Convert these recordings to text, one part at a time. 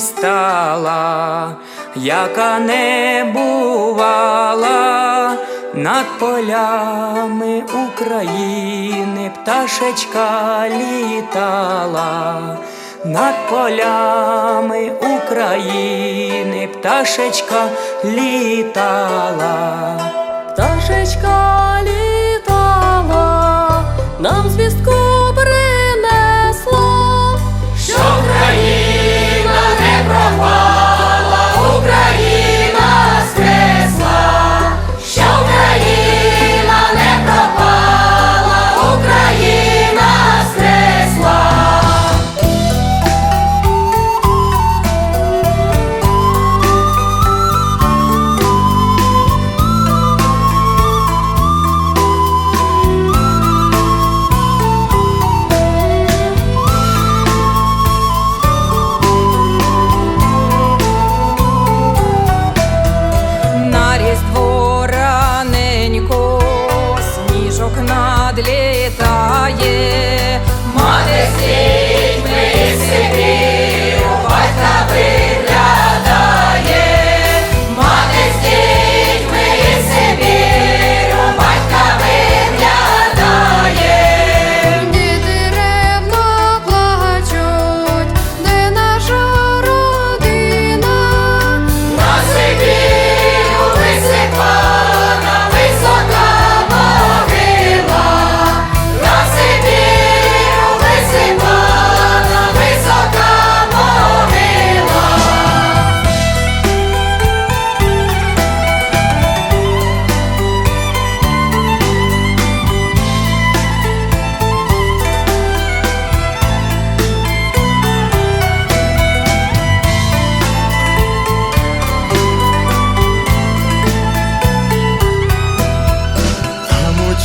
Стала, яка не бувала над полями України, пташечка літала, над полями України, пташечка літала, пташечка.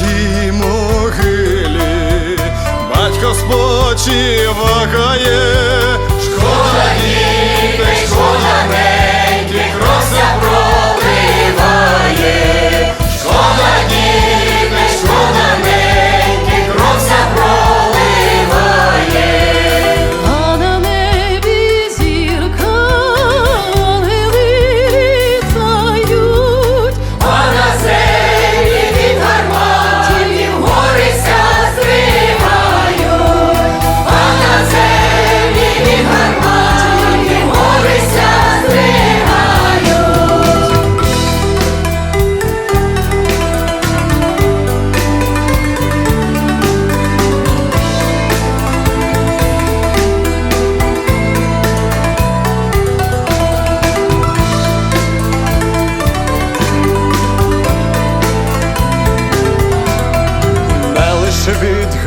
тій могилі, батько спочиває.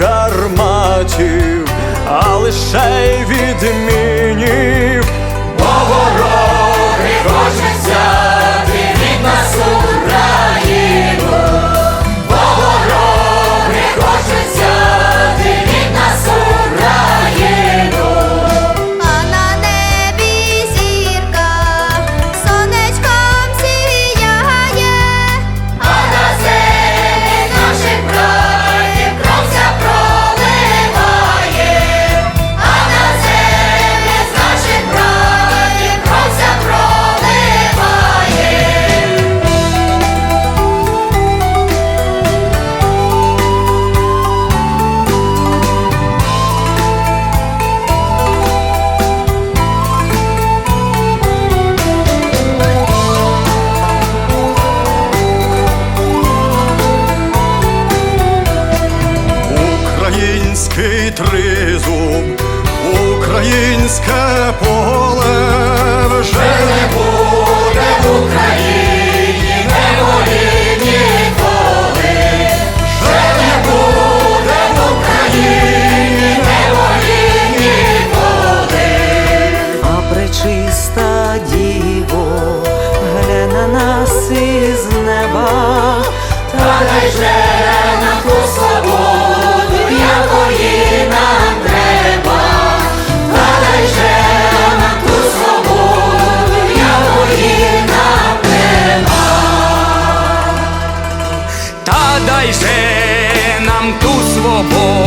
гарматів, а лише відмінів. тризум, українське поле вже не буде в Україні, не болі ніколи, вже не буде в Україні, не болі ніколи, а пречиста діво, гляне на нас із неба, та дай же. favor.